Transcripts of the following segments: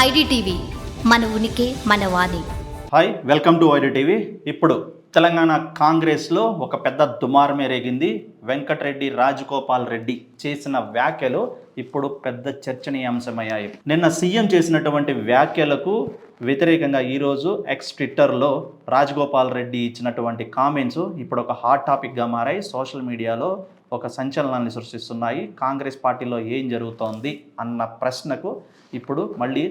IDTV మన ఉనికి మన వాణి. Hi welcome to ID TV. ఇప్పుడు తెలంగాణ కాంగ్రెస్లో ఒక పెద్ద దుమారమే రేగింది. వెంకటరెడ్డి రాజగోపాల్ రెడ్డి చేసిన వ్యాఖ్యలు ఇప్పుడు పెద్ద చర్చనీయాంశమయ్యాయి. నిన్న సీఎం చేసినటువంటి వ్యాఖ్యలకు వ్యతిరేకంగా ఈరోజు ఎక్స్ ట్విట్టర్లో రాజగోపాల్ రెడ్డి ఇచ్చినటువంటి కామెంట్స్ ఇప్పుడు ఒక హాట్ టాపిక్గా మారాయి. సోషల్ మీడియాలో ఒక సంచలనాన్ని సృష్టిస్తున్నాయి. కాంగ్రెస్ పార్టీలో ఏం జరుగుతోంది అన్న ప్రశ్నకు ఇప్పుడు మళ్ళీ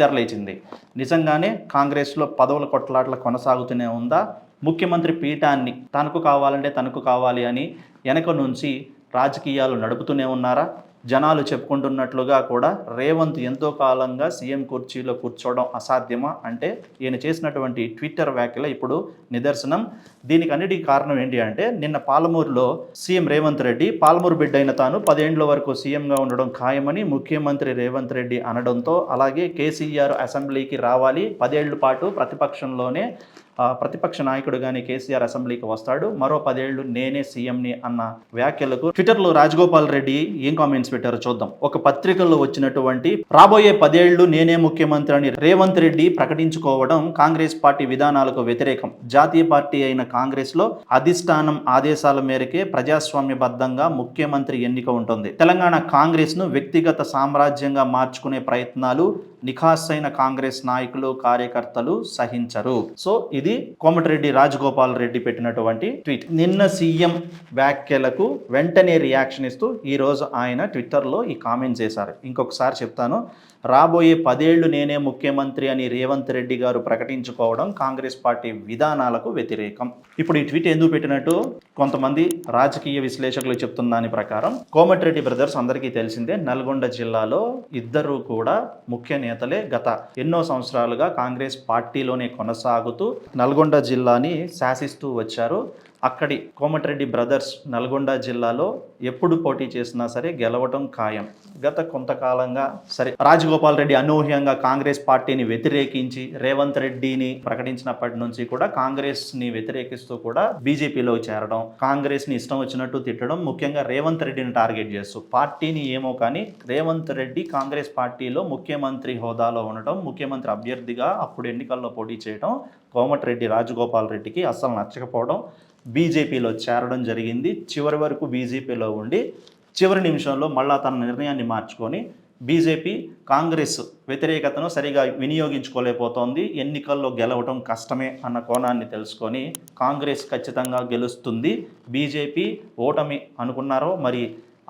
తెరలేచింది. నిజంగానే కాంగ్రెస్లో పదవుల కొట్లాటలు కొనసాగుతూనే ఉందా? ముఖ్యమంత్రి పీఠాన్ని తనకు కావాలంటే తనకు కావాలి అని వెనక నుంచి రాజకీయాలు నడుపుతూనే ఉన్నారా? జనాలు చెప్పుకుంటున్నట్లుగా కూడా రేవంత్ ఎంతో కాలంగా సీఎం కుర్చీలో కూర్చోవడం అసాధ్యమా? అంటే ఈయన చేసినటువంటి ట్విట్టర్ వ్యాఖ్యల ఇప్పుడు నిదర్శనం. దీనికి అన్నిటికీ కారణం ఏంటి అంటే నిన్న పాలమూరులో సీఎం రేవంత్ రెడ్డి పాలమూరు బిడ్డ అయిన తాను పదేండ్ల వరకు సీఎంగా ఉండడం ఖాయమని ముఖ్యమంత్రి రేవంత్ రెడ్డి అనడంతో అలాగే కేసీఆర్ అసెంబ్లీకి రావాలి. పదేళ్ళ పాటు ప్రతిపక్షంలోనే ప్రతిపక్ష నాయకుడు కానీ కేసీఆర్ అసెంబ్లీకి వస్తాడు. మరో పదేళ్ళు నేనే సీఎంని అన్న వ్యాఖ్యలకు ట్విట్టర్లో రాజగోపాల్ రెడ్డి ఏం కామెంట్స్ పెట్టారో చూద్దాం. ఒక పత్రికల్లో వచ్చినటువంటి రాబోయే పదేళ్ళు నేనే ముఖ్యమంత్రి అని రేవంత్ రెడ్డి ప్రకటించుకోవడం కాంగ్రెస్ పార్టీ విధానాలకు వ్యతిరేకం. జాతీయ పార్టీ అయిన కాంగ్రెస్లో అధిష్టానం ఆదేశాల మేరకే ప్రజాస్వామ్యబద్ధంగా ముఖ్యమంత్రి ఎన్నిక ఉంటుంది. తెలంగాణ కాంగ్రెస్ను వ్యక్తిగత సామ్రాజ్యంగా మార్చుకునే ప్రయత్నాలు నిఖాసైన కాంగ్రెస్ నాయకులు కార్యకర్తలు సహించరు. సో ఇది కోమటిరెడ్డి రాజగోపాల్ రెడ్డి పెట్టినటువంటి ట్వీట్. నిన్న సీఎం వ్యాఖ్యలకు వెంటనే రియాక్షన్ ఇస్తూ ఈ రోజు ఆయన ట్విట్టర్లో ఈ కామెంట్ చేశారు. ఇంకొకసారి చెప్తాను. రాబోయే పదేళ్ళు నేనే ముఖ్యమంత్రి అని రేవంత్ రెడ్డి గారు ప్రకటించుకోవడం కాంగ్రెస్ పార్టీ విధానాలకు వ్యతిరేకం. ఇప్పుడు ఈ ట్వీట్ ఎందుకు పెట్టినట్టు? కొంతమంది రాజకీయ విశ్లేషకులు చెప్తున్న దాని ప్రకారం కోమటిరెడ్డి బ్రదర్స్ అందరికీ తెలిసిందే నల్గొండ జిల్లాలో ఇద్దరు కూడా ముఖ్య నేత నేతలే గత ఎన్నో సంవత్సరాలుగా కాంగ్రెస్ పార్టీలోనే కొనసాగుతూ నల్గొండ జిల్లాని శాసిస్తూ వచ్చారు. అక్కడి కోమటిరెడ్డి బ్రదర్స్ నల్గొండ జిల్లాలో ఎప్పుడు పోటీ చేసినా సరే గెలవటం ఖాయం. గత కొంతకాలంగా సరే రాజగోపాల్ రెడ్డి అనూహ్యంగా కాంగ్రెస్ పార్టీని వ్యతిరేకించి రేవంత్ రెడ్డిని ప్రకటించినప్పటి నుంచి కూడా కాంగ్రెస్ని వ్యతిరేకిస్తూ కూడా బీజేపీలో చేరడం కాంగ్రెస్ని ఇష్టం వచ్చినట్టు తిట్టడం ముఖ్యంగా రేవంత్ రెడ్డిని టార్గెట్ చేస్తూ పార్టీని ఏమో కానీ రేవంత్ రెడ్డి కాంగ్రెస్ పార్టీలో ముఖ్యమంత్రి హోదాలో ఉండటం ముఖ్యమంత్రి అభ్యర్థిగా అప్పుడు ఎన్నికల్లో పోటీ చేయడం కోమటిరెడ్డి రాజగోపాల్ రెడ్డికి అస్సలు నచ్చకపోవడం బీజేపీలో చేరడం జరిగింది. చివరి వరకు బీజేపీలో ఉండి చివరి నిమిషంలో మళ్ళా తన నిర్ణయాన్ని మార్చుకొని బీజేపీ కాంగ్రెస్ వ్యతిరేకతను సరిగా వినియోగించుకోలేకపోతోంది. ఎన్నికల్లో గెలవటం కష్టమే అన్న కోణాన్ని తెలుసుకొని కాంగ్రెస్ ఖచ్చితంగా గెలుస్తుంది. బీజేపీ ఓటమి అనుకున్నారో మరి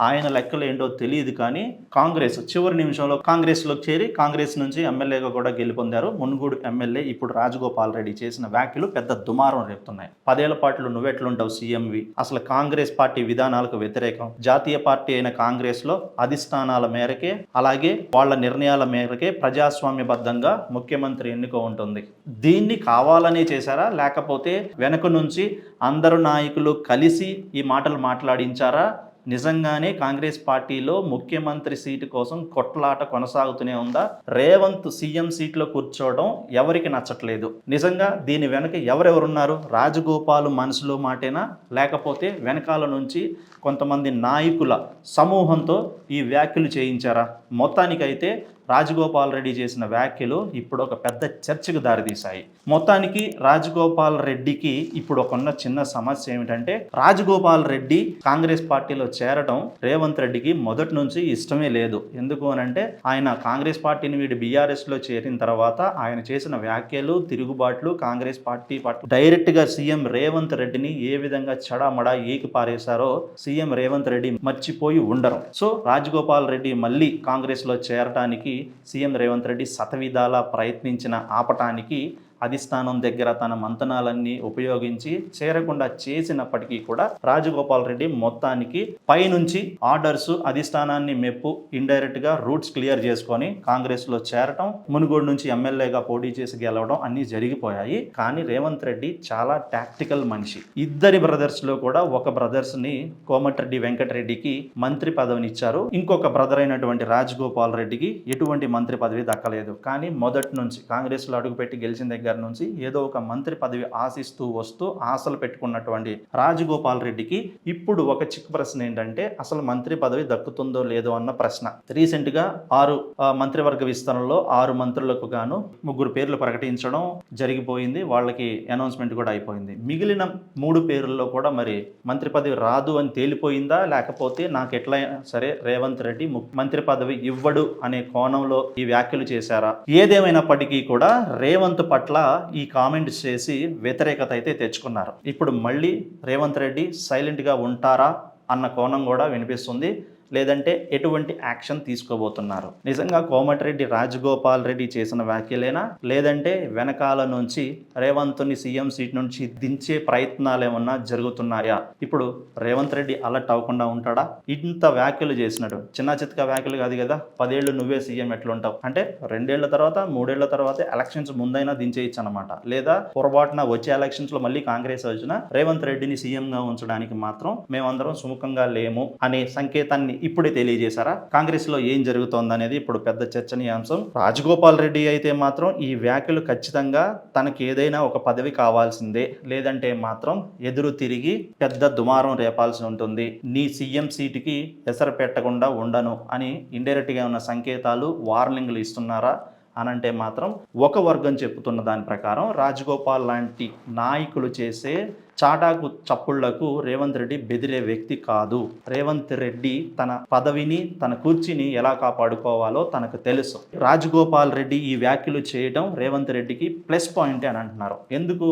ఆయన లెక్కలు ఏంటో తెలియదు కానీ కాంగ్రెస్ చివరి నిమిషంలో కాంగ్రెస్లో చేరి కాంగ్రెస్ నుంచి ఎమ్మెల్యేగా కూడా గెలుపొందారు. మున్గూడు ఎమ్మెల్యే ఇప్పుడు రాజగోపాల్ రెడ్డి చేసిన వ్యాఖ్యలు పెద్ద దుమారం రేపుతున్నాయి. పదేళ్ళ పాటలు నువ్వెట్లుంటావు సీఎంవి? అసలు కాంగ్రెస్ పార్టీ విధానాలకు వ్యతిరేకం. జాతీయ పార్టీ అయిన కాంగ్రెస్లో అధిష్టానాల మేరకే అలాగే వాళ్ళ నిర్ణయాల మేరకే ప్రజాస్వామ్యబద్ధంగా ముఖ్యమంత్రి ఎన్నిక ఉంటుంది. దీన్ని కావాలనే చేశారా? లేకపోతే వెనక నుంచి అందరు నాయకులు కలిసి ఈ మాటలు మాట్లాడించారా? నిజంగానే కాంగ్రెస్ పార్టీలో ముఖ్యమంత్రి సీటు కోసం కొట్లాట కొనసాగుతూనే ఉందా? రేవంత్ సీఎం సీట్లో కూర్చోవడం ఎవరికి నచ్చట్లేదు. నిజంగా దీని వెనక ఎవరెవరున్నారు? రాజగోపాల్ మనసులో మాటేనా? లేకపోతే వెనకాల నుంచి కొంతమంది నాయకుల సమూహంతో ఈ వ్యాఖ్యలు చేయించారా? మొత్తానికైతే రాజగోపాల్ రెడ్డి చేసిన వ్యాఖ్యలు ఇప్పుడు ఒక పెద్ద చర్చకు దారితీశాయి. మొత్తానికి రాజగోపాల్ రెడ్డికి ఇప్పుడు ఒకన్న చిన్న సమస్య ఏమిటంటే రాజగోపాల్ రెడ్డి కాంగ్రెస్ పార్టీలో చేరడం రేవంత్ రెడ్డికి మొదటి నుంచి ఇష్టమే లేదు. ఎందుకు అనంటే ఆయన కాంగ్రెస్ పార్టీని వీడి బీఆర్ఎస్లో చేరిన తర్వాత ఆయన చేసిన వ్యాఖ్యలు తిరుగుబాట్లు కాంగ్రెస్ పార్టీ పట్ల డైరెక్ట్గా సీఎం రేవంత్ రెడ్డిని ఏ విధంగా చడామడా ఏకి పారేశారో సీఎం సీఎం రేవంత్ రెడ్డి మర్చిపోయి ఉండరు. సో రాజగోపాల్ రెడ్డి మళ్ళీ కాంగ్రెస్లో చేరటానికి సీఎం రేవంత్ రెడ్డి శతవిధాలా ప్రయత్నించిన ఆపటానికి అధిష్టానం దగ్గర తన మంతనాలన్నీ ఉపయోగించి చేరకుండా చేసినప్పటికీ కూడా రాజగోపాల్ రెడ్డి మొత్తానికి పైనుంచి ఆర్డర్స్ అధిష్టానాన్ని మెప్పు ఇండైరెక్ట్గా రూట్స్ క్లియర్ చేసుకొని కాంగ్రెస్లో చేరటం మునుగోడు నుంచి ఎమ్మెల్యేగా పోటీ చేసి గెలవడం అన్ని జరిగిపోయాయి. కానీ రేవంత్ రెడ్డి చాలా టాక్టికల్ మనిషి. ఇద్దరి బ్రదర్స్లో కూడా ఒక బ్రదర్స్ని కోమటిరెడ్డి వెంకటరెడ్డికి మంత్రి పదవిని ఇచ్చారు ఇంకొక బ్రదర్ అయినటువంటి రాజగోపాల్ రెడ్డికి ఎటువంటి మంత్రి పదవి దక్కలేదు. కానీ మొదటి నుంచి కాంగ్రెస్లో అడుగుపెట్టి గెలిచిన దగ్గర గారి నుంచి ఏదో ఒక మంత్రి పదవి ఆశిస్తూ వస్తూ ఆశలు పెట్టుకున్నటువంటి రాజగోపాల్ రెడ్డికి ఇప్పుడు ఒక చిక్కు ప్రశ్న ఏంటంటే అసలు మంత్రి పదవి దక్కుతుందో లేదో అన్న ప్రశ్న. రీసెంట్గా ఆరు మంత్రివర్గ విస్తరణలో ఆరు మంత్రులకు గాను ముగ్గురు పేర్లు ప్రకటించడం జరిగిపోయింది. వాళ్ళకి అనౌన్స్మెంట్ కూడా అయిపోయింది. మిగిలిన మూడు పేర్లలో కూడా మరి మంత్రి పదవి రాదు అని తేలిపోయిందా? లేకపోతే నాకు ఎట్లా సరే రేవంత్ రెడ్డి మంత్రి పదవి ఇవ్వడు అనే కోణంలో ఈ వ్యాఖ్యలు చేశారా? ఏదేమైనప్పటికీ కూడా రేవంత్ పట్ల ఈ కామెంట్ చేసి వ్యతిరేకత అయితే తెచ్చుకున్నారు. ఇప్పుడు మళ్ళీ రేవంత్ రెడ్డి సైలెంట్గా ఉంటారా అన్న కోణం కూడా వినిపిస్తుంది. లేదంటే ఎటువంటి యాక్షన్ తీసుకోబోతున్నారు? నిజంగా కోమటిరెడ్డి రాజగోపాల్ రెడ్డి చేసిన వ్యాఖ్యలేనా? లేదంటే వెనకాల నుంచి రేవంత్ని సీఎం సీట్ నుంచి దించే ప్రయత్నాలు ఏమన్నా జరుగుతున్నాయా? ఇప్పుడు రేవంత్ రెడ్డి అలర్ట్ అవ్వకుండా ఉంటాడా? ఇంత వ్యాఖ్యలు చేసినాడు. చిన్న చిత్క వ్యాఖ్యలు కాదు కదా? పదేళ్ళు నువ్వే సీఎం ఎట్లుంటావు? అంటే రెండేళ్ళ తర్వాత మూడేళ్ళ తర్వాత ఎలక్షన్స్ ముందైనా దించేయచ్చు అనమాట లేదా పొరపాటున వచ్చే ఎలక్షన్స్లో మళ్ళీ కాంగ్రెస్ వచ్చిన రేవంత్ రెడ్డిని సీఎంగా ఉంచడానికి మాత్రం మేమందరం సుముఖంగా లేము అనే సంకేతాన్ని ఇప్పుడే తెలియజేశారా? కాంగ్రెస్లో ఏం జరుగుతోంది అనేది ఇప్పుడు పెద్ద చర్చనీయాంశం. రాజగోపాల్ రెడ్డి అయితే మాత్రం ఈ వ్యాఖ్యలు ఖచ్చితంగా తనకి ఏదైనా ఒక పదవి కావాల్సిందే. లేదంటే మాత్రం ఎదురు తిరిగి పెద్ద దుమారం రేపాల్సి ఉంటుంది. నీ సీఎం సీటుకి ఎసరు పెట్టకుండా ఉండను అని ఇండైరెక్ట్గా ఉన్న సంకేతాలు వార్నింగ్లు ఇస్తున్నారా? అనంటే మాత్రం ఒక వర్గం చెప్తున్న దాని ప్రకారం రాజగోపాల్ లాంటి నాయకులు చేసే చాటాకు చప్పుళ్ళకు రేవంత్ రెడ్డి బెదిరే వ్యక్తి కాదు. రేవంత్ రెడ్డి తన పదవిని తన కుర్చీని ఎలా కాపాడుకోవాలో తనకు తెలుసు. రాజగోపాల్ రెడ్డి ఈ వ్యాఖ్యలు చేయడం రేవంత్ రెడ్డికి ప్లస్ పాయింట్ అని అంటున్నారు. ఎందుకు?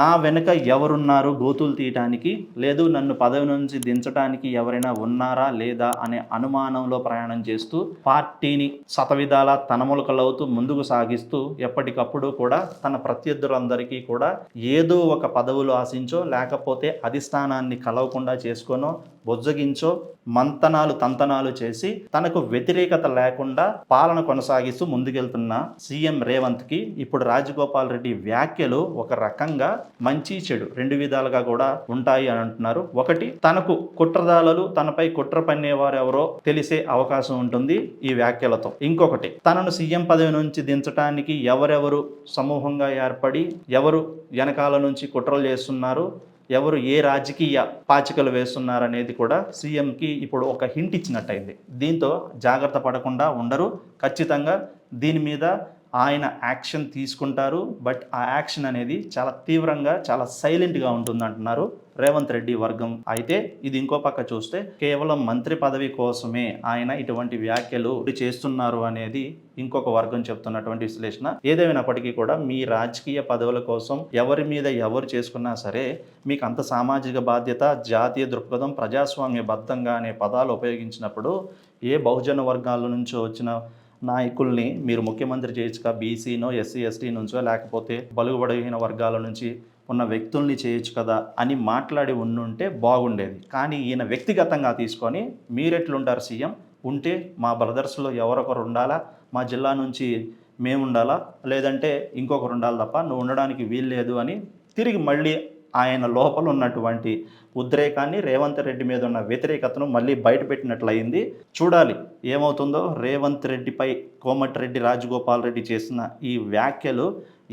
నా వెనుక ఎవరున్నారు గోతులు తీయటానికి? లేదు నన్ను పదవి నుంచి దించడానికి ఎవరైనా ఉన్నారా లేదా అనే అనుమానంలో ప్రయాణం చేస్తూ పార్టీని సతవిధాల తనములకలవుతూ ముందుకు సాగిస్తూ ఎప్పటికప్పుడు కూడా తన ప్రత్యర్థులందరికీ కూడా ఏదో ఒక పదవులు ఆశించో లేకపోతే అధిష్టానాన్ని కలవకుండా చేసుకోనో బొజ్జగించో మంతనాలు తంతనాలు చేసి తనకు వ్యతిరేకత లేకుండా పాలన కొనసాగిస్తూ ముందుకెళ్తున్న సీఎం రేవంత్కి ఇప్పుడు రాజగోపాల్ రెడ్డి వ్యాఖ్యలు ఒక రకంగా మంచి చెడు రెండు విధాలుగా కూడా ఉంటాయి అని అంటున్నారు. ఒకటి తనకు కుట్రదాలలు తనపై కుట్ర పన్నేవారు ఎవరో తెలిసే అవకాశం ఉంటుంది ఈ వ్యాఖ్యలతో. ఇంకొకటి తనను సీఎం పదవి నుంచి దించడానికి ఎవరెవరు సమూహంగా ఏర్పడి ఎవరు వెనకాల నుంచి కుట్రలు చేస్తున్నారు? ఎవరు ఏ రాజకీయ పాచికలు వేస్తున్నారనేది కూడా సీఎంకి ఇప్పుడు ఒక హింట్ ఇచ్చినట్టయింది. దీంతో జాగ్రత్త పడకుండా ఉండరు. ఖచ్చితంగా దీని మీద ఆయన యాక్షన్ తీసుకుంటారు బట్ ఆ యాక్షన్ అనేది చాలా తీవ్రంగా చాలా సైలెంట్గా ఉంటుంది అంటున్నారు రేవంత్ రెడ్డి వర్గం. అయితే ఇది ఇంకో పక్క చూస్తే కేవలం మంత్రి పదవి కోసమే ఆయన ఇటువంటి వ్యాఖ్యలు చేస్తున్నారు అనేది ఇంకొక వర్గం చెప్తున్నటువంటి విశ్లేషణ. ఏదేమైనప్పటికీ కూడా మీ రాజకీయ పదవుల కోసం ఎవరి మీద ఎవరు చేసుకున్నా సరే మీకు అంత సామాజిక బాధ్యత జాతీయ దృక్పథం ప్రజాస్వామ్యబద్ధంగా అనే పదాలు ఉపయోగించినప్పుడు ఏ బహుజన వర్గాల నుంచో వచ్చిన నాయకుల్ని మీరు ముఖ్యమంత్రి చేయొచ్చుగా బీసీనో ఎస్సీ ఎస్టీ నుంచో లేకపోతే బలుగుబడిన వర్గాల నుంచి ఉన్న వ్యక్తుల్ని చేయొచ్చు కదా అని మాట్లాడి ఉండుంటే బాగుండేది. కానీ ఈయన వ్యక్తిగతంగా తీసుకొని మీరెట్లుంటారు సీఎం? ఉంటే మా బ్రదర్స్లో ఎవరొకరు ఉండాలా? మా జిల్లా నుంచి మేము ఉండాలా లేదంటే ఇంకొకరు ఉండాలి తప్ప నువ్వు ఉండడానికి వీలు లేదు అని తిరిగి మళ్ళీ ఆయన లోపల ఉన్నటువంటి ఉద్రేకాన్ని రేవంత్ రెడ్డి మీద ఉన్న వ్యతిరేకతను మళ్ళీ బయటపెట్టినట్లయింది చూడాలి ఏమవుతుందో? రేవంత్ రెడ్డిపై కోమటిరెడ్డి రాజగోపాల్ రెడ్డి చేసిన ఈ వ్యాఖ్యలు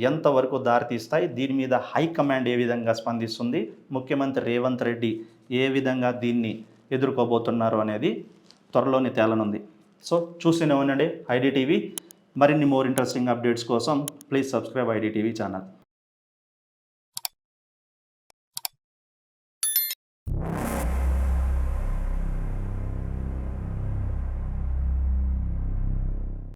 ఎంతవరకు దారితీస్తాయి? దీని మీద హైకమాండ్ ఏ విధంగా స్పందిస్తుంది? ముఖ్యమంత్రి రేవంత్ రెడ్డి ఏ విధంగా దీన్ని ఎదుర్కోబోతున్నారు అనేది త్వరలోనే తేలనుంది. సో చూస్తూనే ఉండండి ఐడి టీవీ. మరిన్ని మోర్ ఇంట్రెస్టింగ్ అప్డేట్స్ కోసం please subscribe ID TV channel.